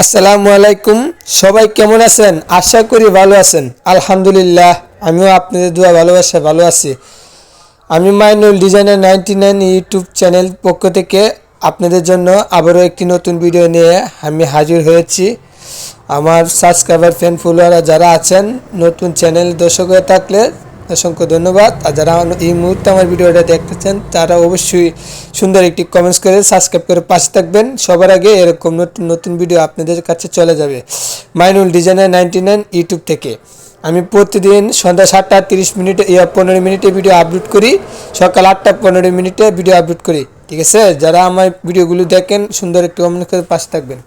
আসসালামু আলাইকুম। সবাই কেমন আছেন? আশা করি ভালো আছেন। আলহামদুলিল্লাহ, আমিও আপনাদের দোয়া ভালোবাসা ভালো আছি। আমি Mainul designer ninety nine YouTube channel পক্ষ থেকে আপনাদের জন্য আবারও একটি নতুন ভিডিও নিয়ে আমি হাজির হয়েছি। আমার সাবস্ক্রাইবার, ফ্যান, ফলোয়াররা যারা আছেন, নতুন চ্যানেল দর্শক হয়ে থাকলে অসংখ্য ধন্যবাদ। আর যারা এই মুহূর্তে আমার ভিডিওটা দেখতেছেন, তারা অবশ্যই সুন্দর একটি কমেন্টস করে সাবস্ক্রাইব করে পাশে থাকবেন। সবার আগে এরকম নতুন নতুন ভিডিও আপনাদের কাছে চলে যাবে Mainul designer ninety nine YouTube থেকে। আমি প্রতিদিন সন্ধ্যা সাতটা তিরিশ মিনিটে পনেরো মিনিটে ভিডিও আপলোড করি, সকাল আটটা পনেরো মিনিটে ভিডিও আপলোড করি। ঠিক আছে? যারা আমার ভিডিওগুলো দেখেন, সুন্দর একটু কমেন্ট করে পাশে থাকবেন।